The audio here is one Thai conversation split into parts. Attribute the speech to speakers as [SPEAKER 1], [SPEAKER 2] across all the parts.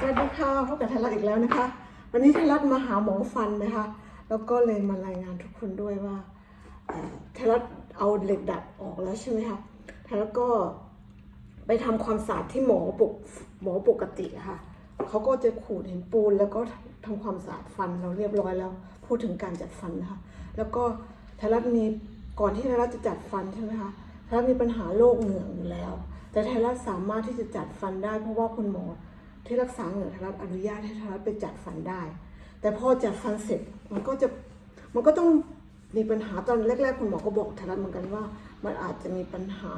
[SPEAKER 1] สวัสดีค่ะพบกับไทยรัฐอีกแล้วนะคะ วันนี้ไทยรัฐมาหาหมอฟันนะคะ แล้วก็เลยมารายงานทุกคนด้วยว่าเอ่อไทยรัฐเอาเหล็กดัดออกแล้วใช่ไหมคะไทยรัฐก็ไปทำความสะอาดที่หมอปกหมอปกติะค่ะเขาก็จะขูดหินปูน แล้วก็ทำความสะอาดฟันเราเรียบร้อยแล้ว พูดถึงการจัดฟันนะคะ แล้วก็ไทยรัฐมีก่อนที่ไทยรัฐจะจัดฟันใช่ไหมคะไทยรัฐมีปัญหาโรคเหงือกอยู่แล้ว แต่ไทยรัฐสามารถที่จะจัดฟันได้เพราะว่าคุณหมอ ที่รักษาเหงือไทยรัฐอนุญาตให้ไทยรัฐไปจัดฟันได้ แต่พอจัดฟันเสร็จมันก็จะมันก็ต้องมีปัญหาตอนแรกๆคุณหมอก็บอกไทยรัฐเหมือนกันว่า มันอาจจะมีปัญหา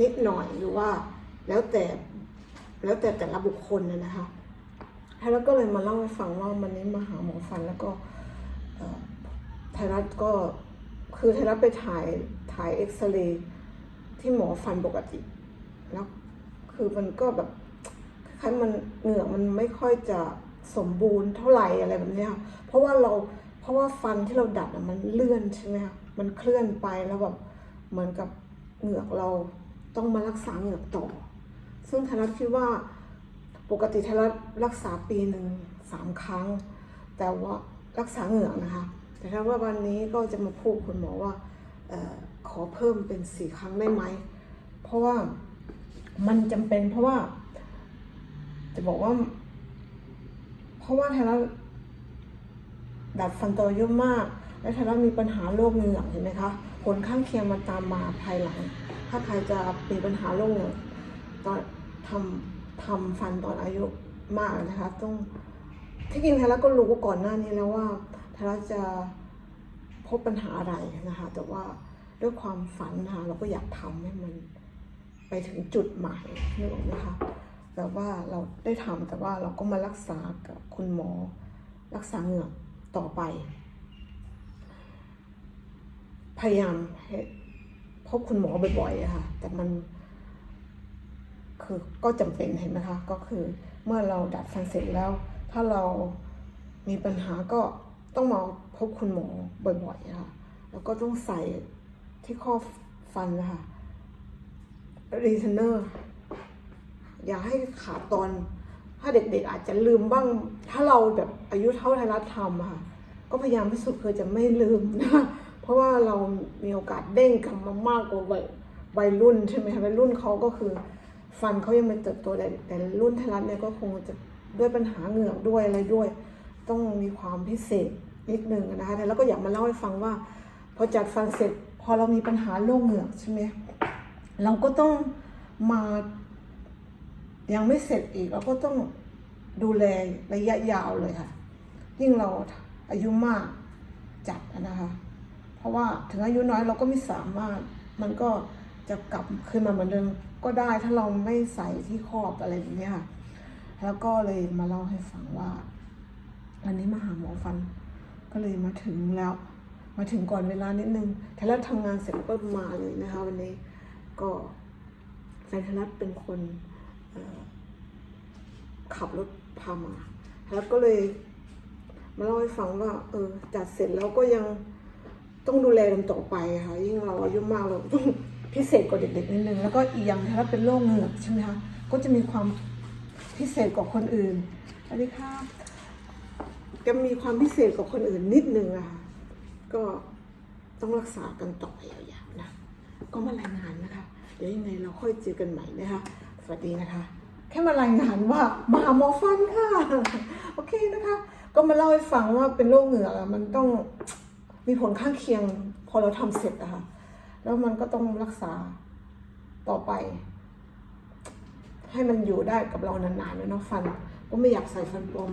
[SPEAKER 1] นิดหน่อยหรือว่าแล้วแต่แล้วแต่แต่ละบุคคลนะนะคะไทยรัฐก็เลยมาเล่าให้ฟังว่าวันนี้มาหาหมอฟันแล้วก็ไทยรัฐก็คือไทยรัฐไปถ่ายถ่ายเอ็กซเรย์ที่หมอฟันปกติ แล้วคือมันก็แบบ คล้ายๆมันเหงือกมันไม่ค่อยจะสมบูรณ์เท่าไหร่อะไรแบบนี้ค่ะเพราะว่าเราเพราะว่าฟันที่เราดัดมันเลื่อนใช่ไหมคะมันเคลื่อนไปแล้วแบบเหมือนกับเหงือกเราต้องมารักษาเหงือกต่อ ซึ่งธนัทคิดว่าปกติธนัทรักษาปีหนึ่งสามครั้ง แต่ว่ารักษาเหงือกนะคะ แต่ถ้าว่าวันนี้ก็จะมาพูดคุณหมอว่าออขอเพิ่มเป็นสี่ครั้งได้ไหม เพราะว่ามันจำเป็นเพราะว่า จะบอกว่า เพราะว่าไทยรัฐดัดฟันตัวเยอะมาก และไทยรัฐมีปัญหาโรคเหงือกเห็นไหมคะ ผลข้างเคียงมันตามมาภายหลัง ถ้าใครจะมีปัญหาโรคเหงือกตอนทำทำฟันตอนอายุมากนะคะ ต้องที่จริงไทยรัฐก็รู้ก่อนหน้านี้แล้วว่าไทยรัฐจะพบปัญหาอะไรนะคะ แต่ว่าด้วยความฝันนะคะเราก็อยากทำให้มันไปถึงจุดหมายนึกออกไหมคะ แบบว่าเราได้ทำแต่ว่าเราก็มารักษากับคุณหมอรักษาเหงือกต่อไป พยายามพบคุณหมอบ่อยๆอะค่ะ แต่มัน คือก็จำเป็นเห็นไหมคะก็คือเมื่อเราดัดฟันเสร็จแล้ว ถ้าเรามีปัญหาก็ต้องมาพบคุณหมอบ่อยๆอะค่ะ แล้วก็ต้องใส่ที่ข้อฟันนะคะรีเทนเนอร์ อย่าให้ขาดตอน ถ้าเด็กๆอาจจะลืมบ้าง ถ้าเราแบบอายุเท่าไทยรัฐทำค่ะ ก็พยายามที่สุดคือจะไม่ลืมนะคะเพราะว่าเรามีโอกาสเด้งกลับมามากกว่าวัยวัยรุ่นใช่ไหมคะวัยรุ่นเขาก็คือ ฟันเขายังไม่เติบโตแต่แต่รุ่นไทยรัฐเนี่ยก็คงจะด้วยปัญหาเหงือกด้วยอะไรด้วย ต้องมีความพิเศษนิดนึงนะคะแต่แล้วก็อยากมาเล่าให้ฟังว่า พอจัดฟันเสร็จพอเรามีปัญหาโรคเหงือกใช่ไหมเราก็ต้องมา ยังไม่เสร็จอีกเราก็ต้องดูแลระยะยาวเลยค่ะ ยิ่งเราอายุมากจัดนะคะ เพราะว่าถึงอายุน้อยเราก็ไม่สามารถ มันก็จะกลับคืนมาเหมือนเดิมก็ได้ถ้าเราไม่ใส่ที่ครอบอะไรอย่างเงี้ยค่ะ แล้วก็เลยมาเล่าให้ฟังว่าวันนี้มาหาหมอฟัน ก็เลยมาถึงแล้ว มาถึงก่อนเวลานิดนึงแต่แล้วทำงานเสร็จก็มาเลยนะคะ วันนี้ก็แฟนธนัทเป็นคน ขับรถพามา แล้วก็เลยมาเล่าให้ฟังว่า เออ จัดเสร็จแล้วก็ยังต้องดูแลกันต่อไปค่ะ ยิ่งเราอายุมากเราต้องพิเศษกว่าเด็กๆนิดนึง แล้วก็อีกอย่างถ้าเป็นโรคเหงือกใช่ไหมคะ ก็จะมีความพิเศษกว่าคนอื่นสวัสดีค่ะจะมีความพิเศษกว่าคนอื่นนิดนึงอะค่ะ ก็ต้องรักษากันต่อไปยาวๆนะ ก็มารายงานนะคะ เดี๋ยวยังไงเราค่อยเจอกันใหม่นะคะ สวัสดีนะคะ แค่มารายงานว่ามาหมอฟันค่ะ โอเคนะคะ ก็มาเล่าให้ฟังว่าเป็นโรคเหงือกมันต้องมีผลข้างเคียงพอเราทำเสร็จอะค่ะ แล้วมันก็ต้องรักษาต่อไป ให้มันอยู่ได้กับเรานานๆเลยเนาะฟัน ก็ไม่อยากใส่ฟันปลอม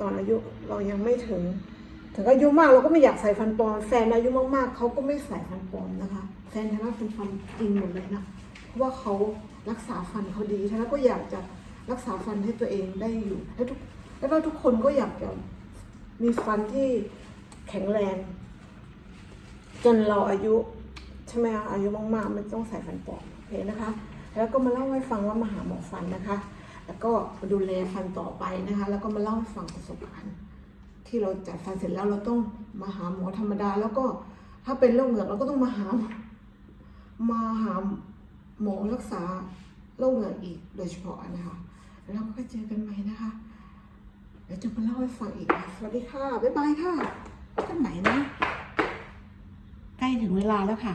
[SPEAKER 1] ตอนอายุเรายังไม่ถึง ถึงอายุมากเราก็ไม่อยากใส่ฟันปลอมแฟนอายุมากๆเขาก็ไม่ใส่ฟันปลอมนะคะ แฟนทาร่าเป็นฟันจริงหมดเลยนะเพราะว่าเขา รักษาฟันเขาดีทาร่าก็อยากจะรักษาฟันให้ตัวเองได้อยู่แล้วทุกแล้วก็ทุกคนก็อยากจะมีฟันที่แข็งแรง จนเราอายุใช่ไหมคะอายุมากๆไม่ต้องใส่ฟันปลอมโอเคนะคะ แล้วก็มาเล่าให้ฟังว่ามาหาหมอฟันนะคะ แล้วก็มาดูแลฟันต่อไปนะคะ แล้วก็มาเล่าให้ฟังประสบการณ์ที่เราจัดฟันเสร็จแล้วเราต้องมาหาหมอธรรมดา แล้วก็ถ้าเป็นโรคเหงือกเราก็ต้องมาหามาหา หมอรักษาโรคเหงืออีกโดยเฉพาะนะคะ แล้วก็เจอกันใหม่นะคะ เดี๋ยวจะมาเล่าให้ฟังอีกนะสวัสดีค่ะ บ๊ายบายค่ะ
[SPEAKER 2] ท่านไหนนะ ใกล้ถึงเวลาแล้วค่ะ